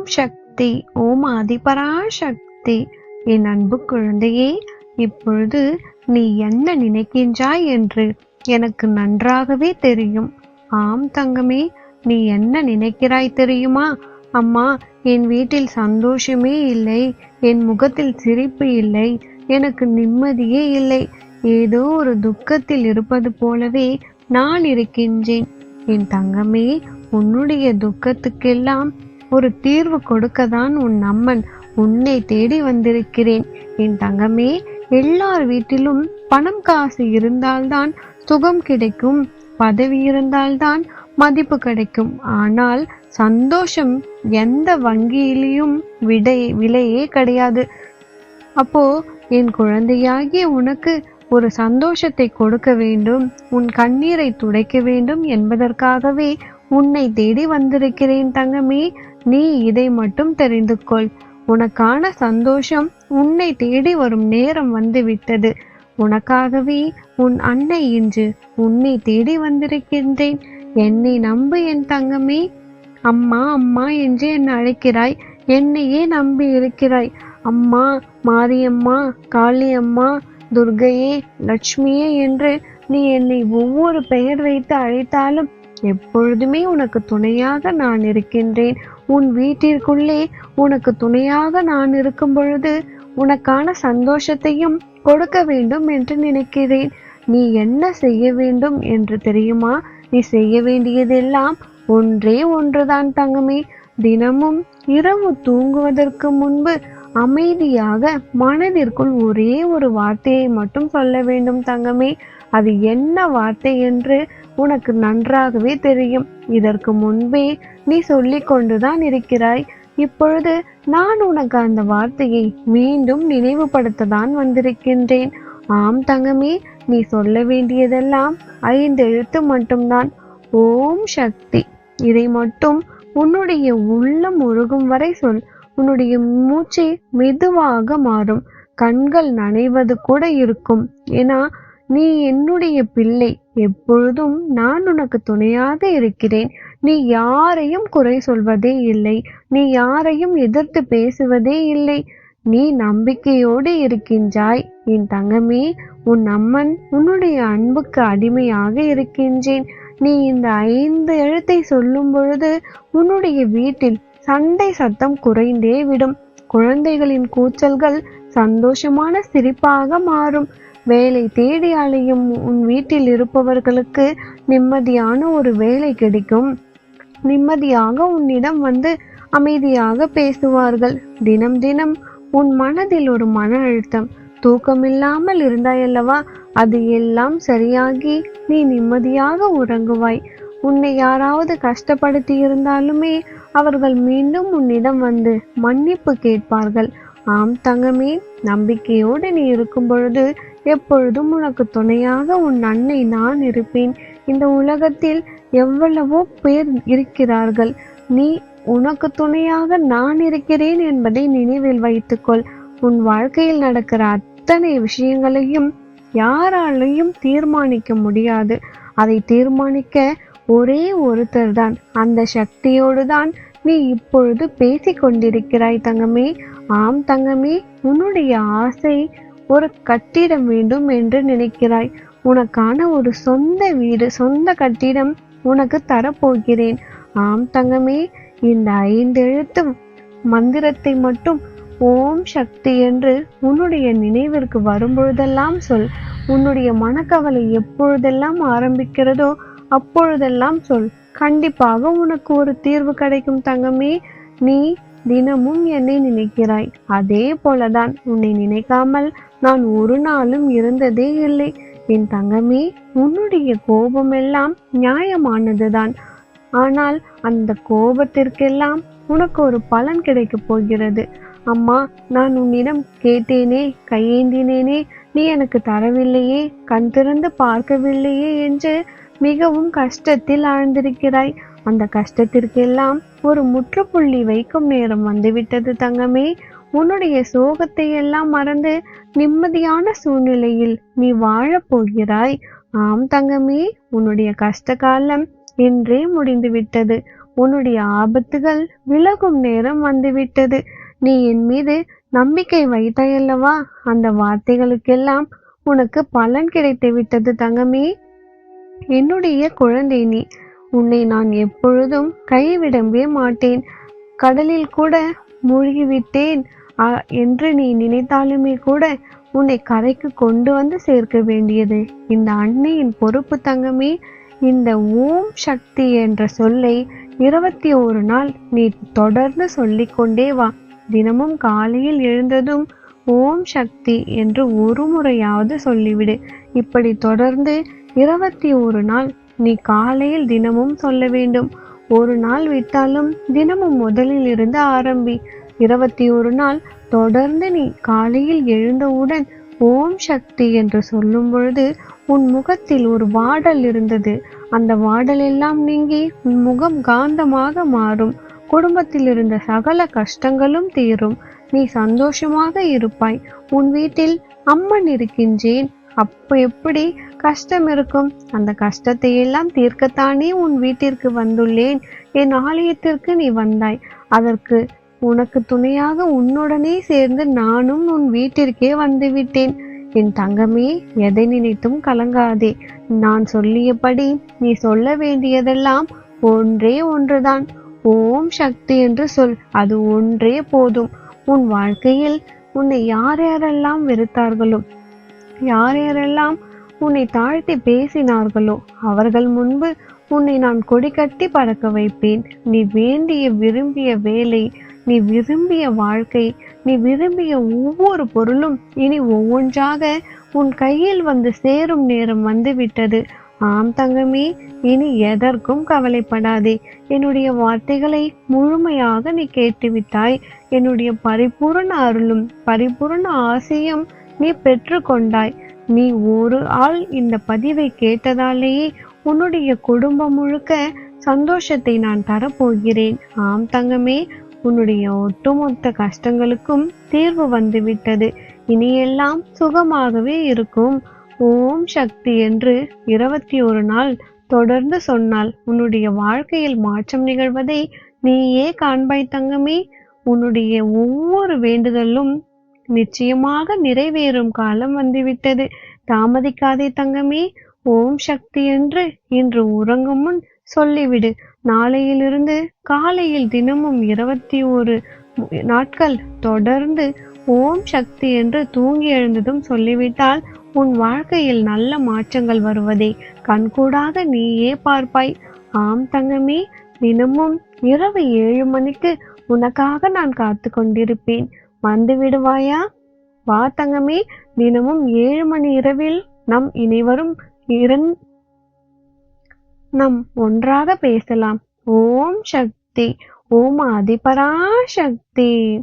ஓம் சக்தி ஓம் ஆதிபரா சக்தி என் அன்பு குழந்தையே இப்பொழுது நீ என்ன நினைக்கின்றாய் என்று எனக்கு நன்றாகவே தெரியும். ஆம் தங்கமே நீ என்ன நினைக்கிறாய் தெரியுமா? அம்மா என் வீட்டில் சந்தோஷமே இல்லை என் முகத்தில் சிரிப்பு இல்லை எனக்கு நிம்மதியே இல்லை. ஏதோ ஒரு துக்கத்தில் இருப்பது போலவே நான் இருக்கின்றேன். என் தங்கமே உன்னுடைய துக்கத்துக்கெல்லாம் ஒரு தீர்வு கொடுக்கத்தான் உன் அம்மன் உன்னை தேடி வந்திருக்கிறேன். என் தங்கமே எல்லார் வீட்டிலும் பணம் காசு இருந்தால்தான் சுகம் கிடைக்கும் பதவி இருந்தால்தான் மதிப்பு கிடைக்கும். ஆனால் சந்தோஷம் எந்த வங்கியிலையும் விடை விலையே கிடையாது. அப்போ என் குழந்தையாகிய உனக்கு ஒரு சந்தோஷத்தை கொடுக்க வேண்டும் உன் கண்ணீரை துடைக்க வேண்டும் என்பதற்காகவே உன்னை தேடி வந்திருக்கிறேன் தங்கமே. நீ இதை மட்டும் தெரிந்து கொள். உனக்கான சந்தோஷம் உன்னை தேடி வரும் நேரம் வந்து விட்டது உனக்காகவே உன் அன்னை இன்று உன்னை தேடி வந்திருக்கின்றேன். என்னை நம்பு என் தங்கமே. அம்மா அம்மா என்று என்னை அழைக்கிறாய். என்னையே நம்பி இருக்கிறாய். அம்மா மாரியம்மா காளியம்மா துர்கையே லட்சுமியே என்று நீ என்னை ஒவ்வொரு பெயர் வைத்து அழைத்தாலும் எப்பொழுதுமே உனக்கு துணையாக நான் இருக்கின்றேன். உன் வீட்டிற்குள்ளே உனக்கு துணையாக நான் இருக்கும் பொழுது உனக்கான சந்தோஷத்தையும் கொடுக்க வேண்டும் என்று நினைக்கிறேன். நீ என்ன செய்ய வேண்டும் என்று தெரியுமா? நீ செய்ய வேண்டியதெல்லாம் ஒன்றே ஒன்றுதான் தங்கமே. தினமும் இரவு தூங்குவதற்கு முன்பு அமைதியாக மனதிற்குள் ஒரே ஒரு வார்த்தையை மட்டும் சொல்ல வேண்டும் தங்கமே. அது என்ன வார்த்தை என்று உனக்கு நன்றாகவே தெரியும். இதற்கு முன்பே நீ சொல்லி கொண்டுதான் இருக்கிறாய். இப்பொழுது நான் உனக்கு அந்த வார்த்தையை மீண்டும் நினைவுபடுத்ததான் வந்திருக்கின்றேன். ஆம் தங்கமே நீ சொல்ல வேண்டியதெல்லாம் ஐந்து எழுத்து மட்டும்தான். ஓம் சக்தி. இதை மட்டும் உன்னுடைய உள்ளம் முழுகும் வரை சொல். உன்னுடைய மூச்சை மெதுவாக மாறும். கண்கள் நனைவது கூட இருக்கும். ஏன்னா நீ என்னுடைய பிள்ளை. எப்பொழுதும் நான் உனக்கு துணையாக இருக்கிறேன். நீ யாரையும் குறை சொல்வதே இல்லை. நீ யாரையும் எதிர்த்து பேசுவதே இல்லை. நீ நம்பிக்கையோடு இருக்கின்றாய். என் தங்கமே உன் அம்மன் உன்னுடைய அன்புக்கு அடிமையாக இருக்கின்றேன். நீ இந்த ஐந்து எழுத்தை சொல்லும் பொழுது உன்னுடைய வீட்டில் சண்டை சத்தம் குறைந்தே விடும். குழந்தைகளின் கூச்சல்கள் சந்தோஷமான சிரிப்பாக மாறும். வேலை தேடி அலையும் உன் வீட்டில் இருப்பவர்களுக்கு நிம்மதியான ஒரு வேலை கிடைக்கும். நிம்மதியாக உன்னிடம் வந்து அமைதியாக பேசுவார்கள். தினம் தினம் உன் மனதில் ஒரு மன அழுத்தம். தூக்கமில்லாமல் இருந்தாயல்லவா அது எல்லாம் சரியாகி நீ நிம்மதியாக உறங்குவாய். உன்னை யாராவது கஷ்டப்படுத்தி இருந்தாலுமே அவர்கள் மீண்டும் உன்னிடம் வந்து மன்னிப்பு கேட்பார்கள். ஆம் தங்கமே நம்பிக்கையோடு நீ இருக்கும் பொழுது எப்பொழுதும் உனக்கு துணையாக உன் அன்னை நான் இருப்பேன். இந்த உலகத்தில் எவ்வளவோ பேர் இருக்கிறார்கள். நீ உனக்கு துணையாக நான் இருக்கிறேன் என்பதை நினைவில் வைத்துக்கொள். உன் வாழ்க்கையில் நடக்கிற அத்தனை விஷயங்களையும் யாராலையும் தீர்மானிக்க முடியாது. அதை தீர்மானிக்க ஒரே ஒருத்தர் தான். அந்த சக்தியோடு தான் நீ இப்பொழுது பேசி கொண்டிருக்கிறாய் தங்கமே. ஆம் தங்கமே உன்னுடைய ஆசை ஒரு கட்டிடம் வேண்டும் என்று நினைக்கிறாய். உனக்கான ஒரு சொந்த வீடு சொந்த கட்டிடம் உனக்கு தரப்போகிறேன். ஆம் தங்கமே இந்த ஐந்து எழுத்தும் மந்திரத்தை மட்டும் ஓம் சக்தி என்று உன்னுடைய நினைவிற்கு வரும்பொழுதெல்லாம் சொல். உன்னுடைய மனக்கவலை எப்பொழுதெல்லாம் ஆரம்பிக்கிறதோ அப்பொழுதெல்லாம் சொல். கண்டிப்பாக உனக்கு ஒரு தீர்வு கிடைக்கும் தங்கமே. நீ தினமும் என்னை நினைக்கிறாய். அதே போலதான் உன்னை நினைக்காமல் நான் ஒரு நாளும் இருந்ததே இல்லை. என் தங்கமே உன்னுடைய கோபமெல்லாம் நியாயமானதுதான். ஆனால் அந்த கோபத்திற்கெல்லாம் உனக்கு ஒரு பலன் கிடைக்கப் போகிறது. அம்மா நான் உன்னிடம் கேட்டேனே கையேந்தினேனே நீ எனக்கு தரவில்லையே கண் திறந்து பார்க்கவில்லையே என்று மிகவும் கஷ்டத்தில் ஆழ்ந்திருக்கிறாய். அந்த கஷ்டத்திற்கெல்லாம் ஒரு முற்றுப்புள்ளி வைக்கும் நேரம் வந்துவிட்டது தங்கமே. உன்னுடைய சோகத்தை எல்லாம் மறந்து நிம்மதியான சூழ்நிலையில் நீ வாழப் போகிறாய். ஆம் தங்கமே உன்னுடைய கஷ்ட காலம் என்றே முடிந்து விட்டது உன்னுடைய ஆபத்துகள் விலகும் நேரம் வந்துவிட்டது. நீ என் மீது நம்பிக்கை வைத்தாயல்லவா? அந்த வார்த்தைகளுக்கெல்லாம் உனக்கு பலன் கிடைத்து விட்டது தங்கமே. என்னுடைய குழந்தை நீ உன்னை நான் எப்பொழுதும் கைவிடவே மாட்டேன். கடலில் கூட மூழ்கிவிட்டேன். அ- என்று நீ நினைத்தாலுமே கூட உன்னை கரைக்கு கொண்டு வந்து சேர்க்க வேண்டியது. இந்த அன்னையின் பொறுப்பு தங்கமே இந்த ஓம் சக்தி என்ற சொல்லை இருபத்தி ஒரு நாள் நீ தொடர்ந்து சொல்லிக்கொண்டே வா. தினமும் காலையில் எழுந்ததும் ஓம் சக்தி என்று ஒரு முறையாவது சொல்லிவிடு. இப்படி தொடர்ந்து இருபத்தி ஒரு நாள் நீ காலையில் தினமும் சொல்ல வேண்டும். ஒரு நாள் விட்டாலும் தினமும் முதலில் இருந்து ஆரம்பி. இருபத்தி ஒரு நாள் தொடர்ந்து நீ காலையில் எழுந்தவுடன் ஓம் சக்தி என்று சொல்லும் பொழுது உன் முகத்தில் ஒரு வாடல் இருந்தது. அந்த வாடல் எல்லாம் நீங்கி உன் முகம் காந்தமாக மாறும். குடும்பத்தில் இருந்த சகல கஷ்டங்களும் தீரும். நீ சந்தோஷமாக இருப்பாய். உன் வீட்டில் அம்மன் இருக்கின்றேன். அப்ப எப்படி கஷ்டம் இருக்கும்? அந்த கஷ்டத்தை எல்லாம் தீர்க்கத்தானே உன் வீட்டிற்கு வந்துள்ளேன். என் ஆலயத்திற்கு நீ வந்தாய். அதற்கு உனக்கு துணையாக உன்னுடனே சேர்ந்து நானும் உன் வீட்டிற்கே வந்துவிட்டேன். என் தங்கமே எதை நினைத்தும் கலங்காதே. நான் சொல்லியபடி நீ சொல்ல வேண்டியதெல்லாம் ஒன்றே ஒன்றுதான். ஓம் சக்தி என்று சொல் அது ஒன்றே போதும். உன் வாழ்க்கையில் உன்னை யார் யாரெல்லாம் வெறுத்தார்களோ யார் யாரெல்லாம் உன்னை தாழ்த்தி பேசினார்களோ அவர்கள் முன்பு உன்னை நான் கொடி கட்டி பறக்க வைப்பேன். நீ வேண்டிய விரும்பிய வேலை நீ விரும்பிய வாழ்க்கை நீ விரும்பிய ஒவ்வொரு பொருளும் இனி ஒவ்வொன்றாக உன் கையில் வந்து சேரும் நேரம் வந்துவிட்டது. ஆம் தங்கமே இனி எதற்கும் கவலைப்படாதே. என்னுடைய வார்த்தைகளை முழுமையாக நீ கேட்டுவிட்டாய். என்னுடைய பரிபூரண அருளும் பரிபூரண ஆசையும் நீ பெற்றுக்கொண்டாய். நீ ஒரு ஆள் இந்த பதிவை கேட்டதாலேயே உன்னுடைய குடும்பம் முழுக்க சந்தோஷத்தை நான் தரப்போகிறேன். ஆம் தங்கமே உன்னுடைய ஒட்டுமொத்த கஷ்டங்களுக்கும் தீர்வு வந்துவிட்டது. இனியெல்லாம் சுகமாகவே இருக்கும். ஓம் சக்தி என்று இருபத்தி ஒரு நாள் தொடர்ந்து சொன்னால் உன்னுடைய வாழ்க்கையில் மாற்றம் நிகழ்வதை நீயே காண்பாய் தங்கமே. உன்னுடைய ஒவ்வொரு வேண்டுதலும் நிச்சயமாக நிறைவேறும் காலம் வந்துவிட்டது. தாமதிக்காதே தங்கமே. ஓம் சக்தி என்று இன்று உறங்கும் முன் சொல்லிவிடு. நாளையிலிருந்து காலையில் தினமும் இருபத்தி ஒரு நாட்கள் தொடர்ந்து ஓம் சக்தி என்று தூங்கி எழுந்ததும் சொல்லிவிட்டால் உன் வாழ்க்கையில் நல்ல மாற்றங்கள் வருவதை. கண்கூடாக நீயே பார்ப்பாய். ஆம் தங்கமே தினமும் இரவு ஏழு மணிக்கு உனக்காக நான் காத்து கொண்டிருப்பேன். வந்து விடுவாயா? வா தங்கமே தினமும் ஏழு மணி இரவில் நம் இனிவரும் இரண் நம் ஒன்றாக பேசலாம். ஓம் சக்தி. ஓம் ஆதிபராசக்தி